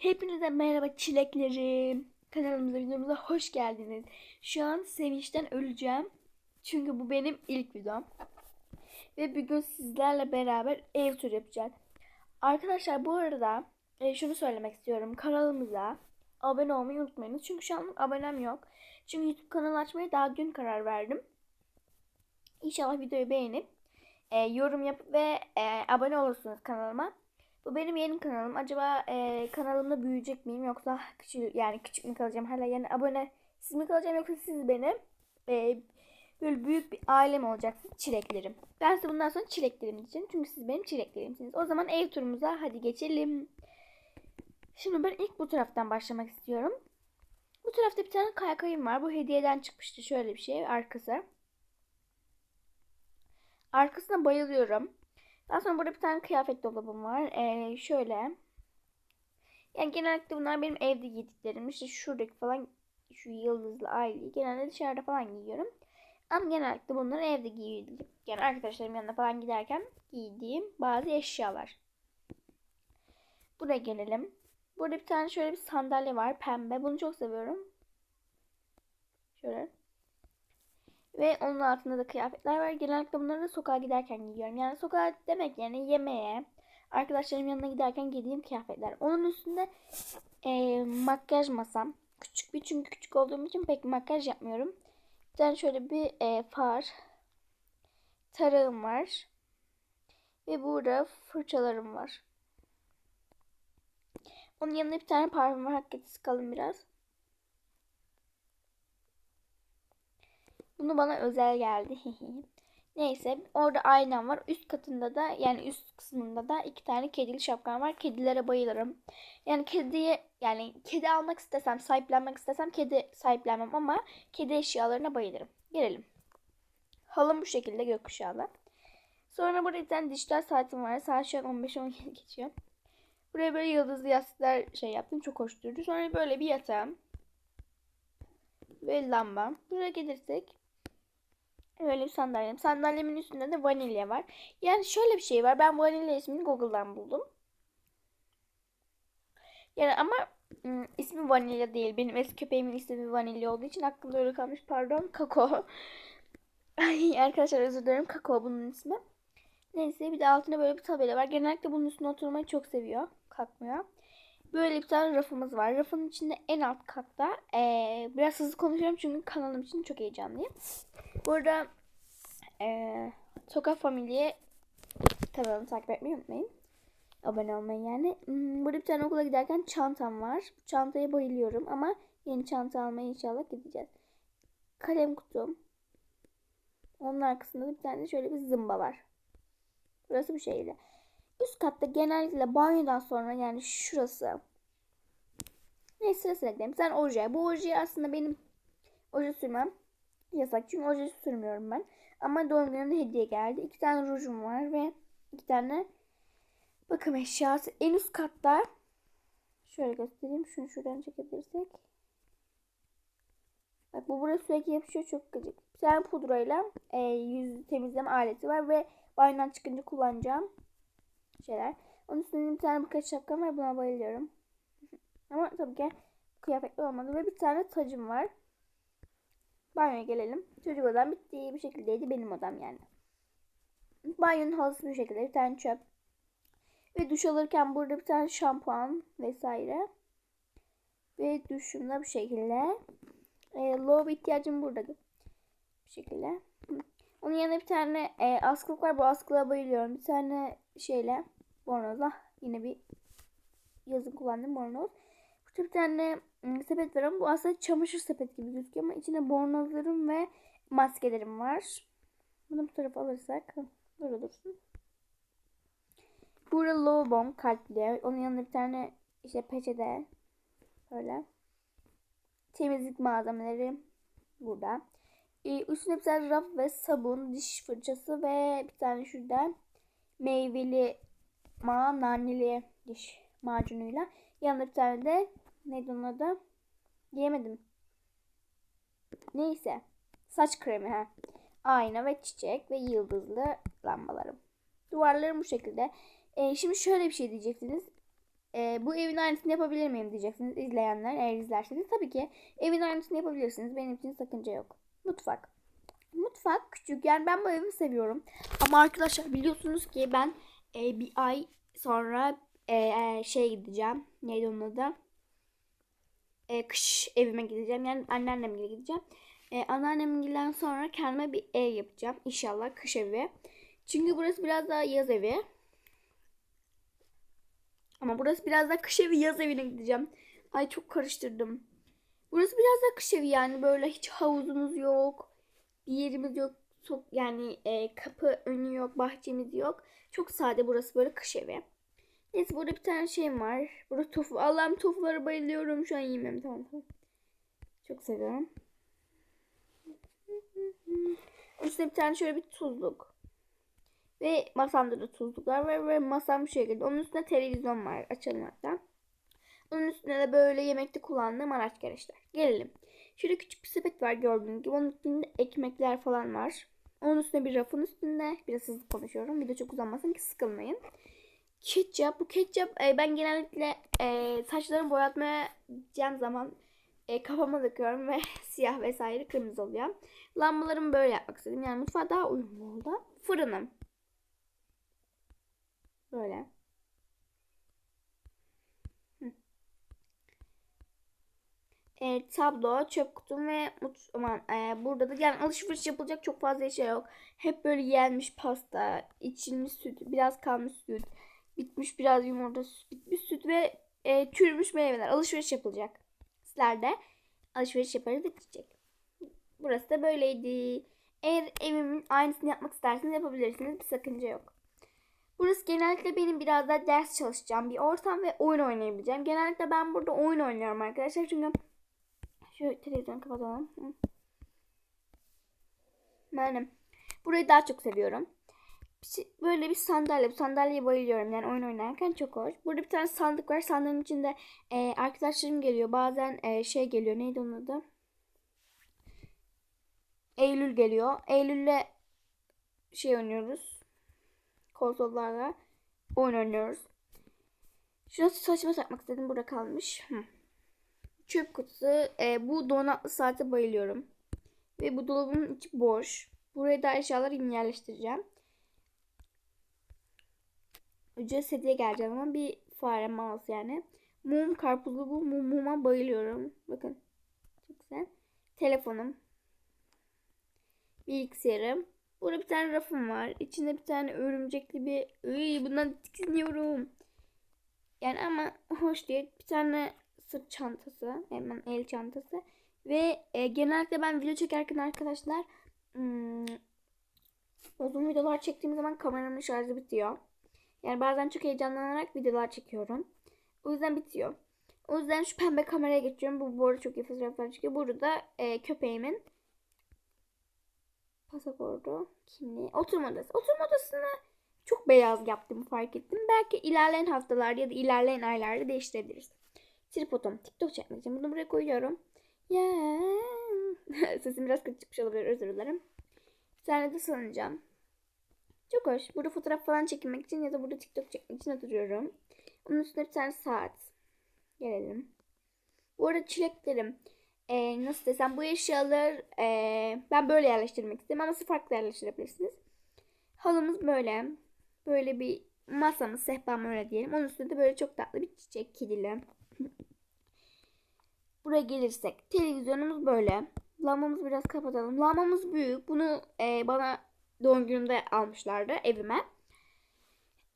Hepinize merhaba çileklerim. Kanalımıza videomuza hoş geldiniz. Şu an sevinçten öleceğim. Çünkü bu benim ilk videom. Ve bugün sizlerle beraber ev turu yapacağız. Arkadaşlar bu arada e, şunu söylemek istiyorum. Kanalımıza abone olmayı unutmayınız. Çünkü şu an abonem yok. Çünkü YouTube kanalı açmaya daha dün karar verdim. İnşallah videoyu beğenip e, yorum yapıp ve e, abone olursunuz kanalıma. Bu benim yeni kanalım. Acaba e, kanalımda büyüyecek miyim yoksa küçük yani küçük mü kalacağım hala yani abone siz mi kalacağım yoksa siz benim e, böyle büyük bir ailem olacaksınız çileklerim. Ben size bundan sonra çileklerim diyeceğim çünkü siz benim çileklerimsiniz. O zaman ev turumuza hadi geçelim. Şimdi ben ilk bu taraftan başlamak istiyorum. Bu tarafta bir tane kaykayım var. Bu hediyeden çıkmıştı. Şöyle bir şey arkası. Arkasına bayılıyorum. Daha sonra burada bir tane kıyafet dolabım var. Ee, şöyle. Yani genellikle bunlar benim evde giydiklerim. İşte şuradaki falan şu yıldızlı aileyi genelde dışarıda falan giyiyorum. Ama genellikle bunları evde giydiğim. Yani arkadaşlarım yanına falan giderken giydiğim bazı eşyalar. Buraya gelelim. Burada bir tane şöyle bir sandalye var. Pembe. Bunu çok seviyorum. Şöyle. Ve onun altında da kıyafetler var. Genellikle bunları da sokağa giderken giyiyorum. Yani sokağa demek yani yemeğe, arkadaşlarım yanına giderken giydiğim kıyafetler. Onun üstünde e, makyaj masam. Küçük bir çünkü küçük olduğum için pek makyaj yapmıyorum. Bir tane şöyle bir e, far. Tarağım var. Ve burada fırçalarım var. Onun yanında bir tane parfüm var. Hakikaten sıkalım biraz. Bunu bana özel geldi. Neyse orada aynam var. Üst katında da yani üst kısmında da iki tane kedili şapkam var. Kedilere bayılırım. Yani kediye yani kedi almak istesem sahiplenmek istesem kedi sahiplenmem ama kedi eşyalarına bayılırım. Gelelim. Halım bu şekilde gökkuşağlı. Sonra burada bir tane dijital saatim var. Saat şu an 15-17 geçiyor. Buraya böyle yıldızlı yastıklar şey yaptım. Çok hoş durdu. Sonra böyle bir yatağım. Ve lamba. Buraya gelirsek Öyle bir sandalyem. Sandalyemin üstünde de vanilya var. Yani şöyle bir şey var. Ben vanilya ismini Google'dan buldum. Yani ama ım, ismi vanilya değil. Benim eski köpeğimin ismi vanilya olduğu için aklımda öyle kalmış. Pardon. Kako. Arkadaşlar özür dilerim. Kako bunun ismi. Neyse bir de altında böyle bir tabela var. Genellikle bunun üstüne oturmayı çok seviyor. Kalkmıyor. Böyle bir tane rafımız var. Rafın içinde en alt katta. Ee, biraz hızlı konuşuyorum çünkü kanalım için çok heyecanlıyım. Burada ee, Sokak Familya kanalını takip etmeyi unutmayın. Abone olmayı yani. Hmm, burada bir tane okula giderken çantam var. Bu çantaya bayılıyorum ama yeni çanta almaya inşallah gideceğiz. Kalem kutum. Onun arkasında da bir tane şöyle bir zımba var. Burası bu şeydi. Üst katta genellikle banyodan sonra yani şurası. Neyse sıra sıra gidelim. Sen oje. Bu oje aslında benim oje sürmem yasak. Çünkü oje sürmüyorum ben. Ama doğum günümde hediye geldi. İki tane rujum var ve iki tane bakım eşyası. En üst katta şöyle göstereyim. Şunu şuradan çekebilirsek. Bak bu buraya sürekli yapışıyor. Çok gıcık. Bir tane pudrayla e, yüz temizleme aleti var ve banyodan çıkınca kullanacağım şeyler. Onun üstünde bir tane birkaç şapkam var. Buna bayılıyorum. Ama tabii ki kıyafetli olmadı. Ve bir tane tacım var. Banyoya gelelim. Çocuk odam bitti. Bu şekildeydi benim odam yani. Banyonun halısı bu şekilde. Bir tane çöp. Ve duş alırken burada bir tane şampuan vesaire. Ve duşumda bu şekilde. E, low ihtiyacım burada. Bu şekilde. Onun yanında bir tane e, askılık var. Bu askılığa bayılıyorum. Bir tane şeyle bornozla. Yine bir yazın kullandığım bornoz. Burada bir tane ım, sepet var ama bu aslında çamaşır sepet gibi gözüküyor ama içinde bornozlarım ve maskelerim var. Bunu bu tarafa alırsak böyle dursun. Burada low bomb kalpli. Onun yanında bir tane işte peçete böyle. Temizlik malzemeleri burada. Ee, üstüne bir tane raf ve sabun, diş fırçası ve bir tane şurada meyveli ma naneli diş macunuyla. Yanında bir tane de neydi onun adı? Diyemedim. Neyse. Saç kremi ha. Ayna ve çiçek ve yıldızlı lambalarım. Duvarlarım bu şekilde. Ee, şimdi şöyle bir şey diyeceksiniz. e, bu evin aynısını yapabilir miyim diyeceksiniz izleyenler eğer izlerseniz. Tabii ki evin aynısını yapabilirsiniz. Benim için sakınca yok. Mutfak. Mutfak küçük yani ben bu evi seviyorum. Ama arkadaşlar biliyorsunuz ki ben e, bir ay sonra e, e, şey gideceğim. Neydi onun adı? E, kış evime gideceğim. Yani anneannemle gideceğim. E, anneannemden sonra kendime bir ev yapacağım. İnşallah kış evi. Çünkü burası biraz daha yaz evi. Ama burası biraz daha kış evi yaz evine gideceğim. Ay çok karıştırdım. Burası biraz daha kış evi yani böyle hiç havuzumuz yok. Bir yerimiz yok. Yani e, kapı önü yok, bahçemiz yok. Çok sade burası böyle kış evi. Neyse burada bir tane şeyim var. Burada tofu. Allah'ım tofulara bayılıyorum. Şu an yiyemem. Tamam tamam. Çok seviyorum. Üstüne bir tane şöyle bir tuzluk. Ve masamda da tuzluklar var ve masam bu şekilde. Onun üstünde televizyon var. Açalım hatta. Onun üstünde de böyle yemekte kullandığım araç gereçler. Gelelim. Şurada küçük bir sepet var gördüğünüz gibi. Onun üstünde ekmekler falan var. Onun üstünde bir rafın üstünde. Biraz hızlı konuşuyorum. Video çok uzanmasın ki sıkılmayın. Ketçap. Bu ketçap e, ben genellikle e, saçlarımı boyatmaya gideceğim zaman e, kafama döküyorum ve siyah vesaire kırmızı oluyor. Lambalarımı böyle yapmak istedim. Yani mutfağa daha uyumlu oldu. Fırınım. Böyle. Hı. E, tablo, çöp kutum ve mut aman, e, burada da yani alışveriş yapılacak çok fazla şey yok. Hep böyle yenmiş pasta, içilmiş süt, biraz kalmış süt, bitmiş biraz yumurta, bitmiş süt ve e, çürümüş meyveler. Alışveriş yapılacak. Sizler de alışveriş yaparız gidecek. Burası da böyleydi. Eğer evimin aynısını yapmak isterseniz yapabilirsiniz. Bir sakınca yok. Burası genellikle benim biraz daha ders çalışacağım bir ortam ve oyun oynayabileceğim. Genellikle ben burada oyun oynuyorum arkadaşlar. Çünkü şu televizyonu kapatalım. Yani burayı daha çok seviyorum. Böyle bir sandalye. Bu sandalyeye bayılıyorum. Yani oyun oynarken çok hoş. Burada bir tane sandık var. Sandığın içinde e, arkadaşlarım geliyor. Bazen e, şey geliyor. Neydi onun adı? Eylül geliyor. Eylül'le şey oynuyoruz. Konsollarla oyun oynuyoruz. Şuna saçma takmak istedim. Burada kalmış. Hı. Çöp kutusu. E, bu donatlı saate bayılıyorum. Ve bu dolabın içi boş. Buraya da eşyaları yerleştireceğim. Ücretsiz hediye geleceğim ama bir fare mouse yani. Mum karpuzlu bu mum, muma bayılıyorum. Bakın. Çok güzel. Telefonum. Bilgisayarım. Burada bir tane rafım var. İçinde bir tane örümcekli bir... Iy, bundan tiksiniyorum. Yani ama hoş değil. Bir tane sırt çantası. Hemen el çantası. Ve e, genellikle ben video çekerken arkadaşlar hmm, uzun videolar çektiğim zaman kameramın şarjı bitiyor. Yani bazen çok heyecanlanarak videolar çekiyorum. O yüzden bitiyor. O yüzden şu pembe kameraya geçiyorum. Bu bu arada çok iyi fotoğraflar çıkıyor. Burada e, köpeğimin pasaportu, kimliği, oturma odası. Oturma odasını çok beyaz yaptım fark ettim. Belki ilerleyen haftalarda ya da ilerleyen aylarda değiştirebiliriz. Tripodum. TikTok çekmek için bunu buraya koyuyorum. Yeah. Sesim biraz kötü çıkmış olabilir özür dilerim. Bir de sanacağım. Çok hoş. Burada fotoğraf falan çekilmek için ya da burada TikTok çekmek için oturuyorum. Onun üstünde bir tane saat. Gelelim. Bu arada çileklerim. Ee, nasıl desem bu eşyalar ee, ben böyle yerleştirmek istedim ama siz farklı yerleştirebilirsiniz. Halımız böyle. Böyle bir masamız, sehpam öyle diyelim. Onun üstünde de böyle çok tatlı bir çiçek kedili. Buraya gelirsek televizyonumuz böyle. Lambamızı biraz kapatalım. Lambamız büyük. Bunu e, bana doğum günümde almışlardı evime.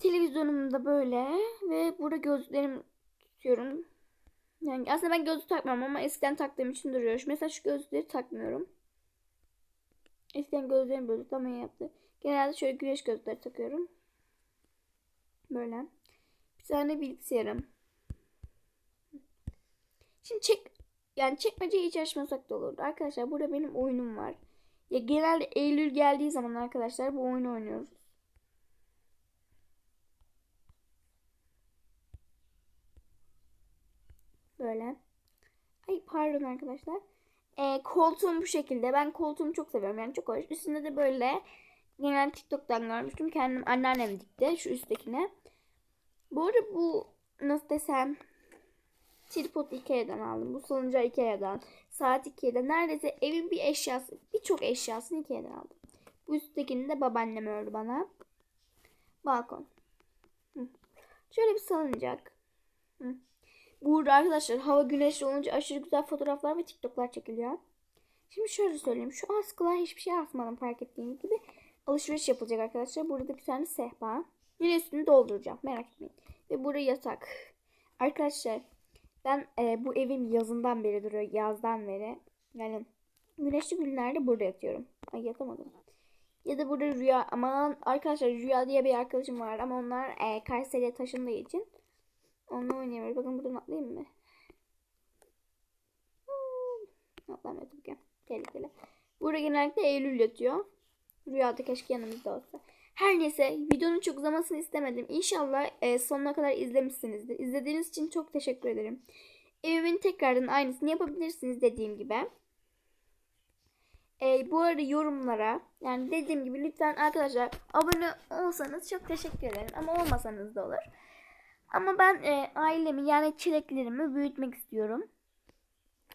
Televizyonum da böyle ve burada gözlüklerimi tutuyorum. Yani aslında ben gözlük takmıyorum ama eskiden taktığım için duruyor. Mesela şu gözlükleri takmıyorum. Eskiden gözlerim böyle tam yaptı. Genelde şöyle güneş gözlükleri takıyorum. Böyle. Bir tane bilgisayarım. Şimdi çek yani çekmeceyi hiç açmasak da olurdu. Arkadaşlar burada benim oyunum var. Ya genelde Eylül geldiği zaman arkadaşlar bu oyunu oynuyoruz. Böyle. Ay pardon arkadaşlar. E, koltuğum bu şekilde. Ben koltuğumu çok seviyorum. Yani çok hoş. Üstünde de böyle genel TikTok'tan görmüştüm. Kendim anneannem dikti şu üsttekine. Bu arada bu nasıl desem tripod Ikea'dan aldım. Bu salıncağı Ikea'dan. Saat Ikea'dan. Neredeyse evin bir eşyası, birçok eşyasını Ikea'dan aldım. Bu üsttekini de babaannem ördü bana. Balkon. Şöyle bir salıncak. Burada arkadaşlar hava güneşli olunca aşırı güzel fotoğraflar ve TikTok'lar çekiliyor. Şimdi şöyle söyleyeyim. Şu askılar hiçbir şey asmadım fark ettiğiniz gibi. Alışveriş yapılacak arkadaşlar. Burada bir tane sehpa. Yine üstünü dolduracağım. Merak etmeyin. Ve burada yatak. Arkadaşlar ben e, bu evim yazından beri duruyor. Yazdan beri. Yani güneşli günlerde burada yatıyorum. Ay yatamadım. Ya da burada Rüya. Aman arkadaşlar Rüya diye bir arkadaşım var. Ama onlar e, Kayseri'ye taşındığı için onunla oynayamıyoruz. Bakın buradan atlayayım mı? Hmm, Atlamıyor tabii ki. Tehlikeli. Burada genellikle Eylül yatıyor. Rüyada keşke yanımızda olsa. Her neyse videonun çok uzamasını istemedim. İnşallah e, sonuna kadar izlemişsinizdir. İzlediğiniz için çok teşekkür ederim. Evimin tekrardan aynısını yapabilirsiniz dediğim gibi. E, bu arada yorumlara yani dediğim gibi lütfen arkadaşlar abone olsanız çok teşekkür ederim. Ama olmasanız da olur. Ama ben e, ailemi yani çileklerimi büyütmek istiyorum.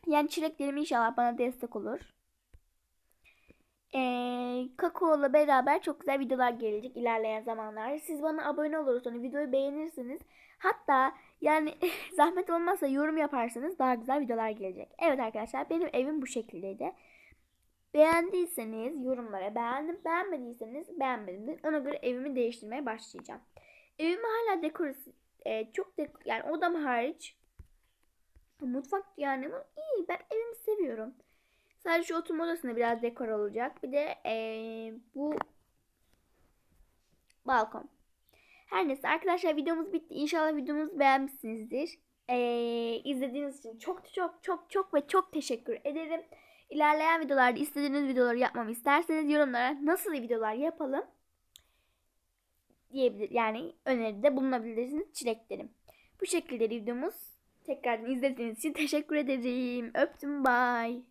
Yani çileklerim inşallah bana destek olur. Ee, Kakao'la beraber çok güzel videolar gelecek ilerleyen zamanlarda. Siz bana abone olursanız, videoyu beğenirsiniz. Hatta yani zahmet olmazsa yorum yaparsanız daha güzel videolar gelecek. Evet arkadaşlar benim evim bu şekildeydi. Beğendiyseniz yorumlara beğendim, beğenmediyseniz beğenmedim ona göre evimi değiştirmeye başlayacağım. Evimi hala dekorası e, çok de yani odam hariç mutfak yani iyi ben evimi seviyorum. Sadece oturma odasında biraz dekor olacak. Bir de ee, bu balkon. Her neyse arkadaşlar videomuz bitti. İnşallah videomuzu beğenmişsinizdir. Ee, izlediğiniz için çok çok çok çok ve çok teşekkür ederim. İlerleyen videolarda istediğiniz videoları yapmamı isterseniz yorumlara nasıl videolar yapalım diyebilir. Yani öneride bulunabilirsiniz. Çileklerim. Bu şekilde videomuz. Tekrardan izlediğiniz için teşekkür ederim. Öptüm. Bye.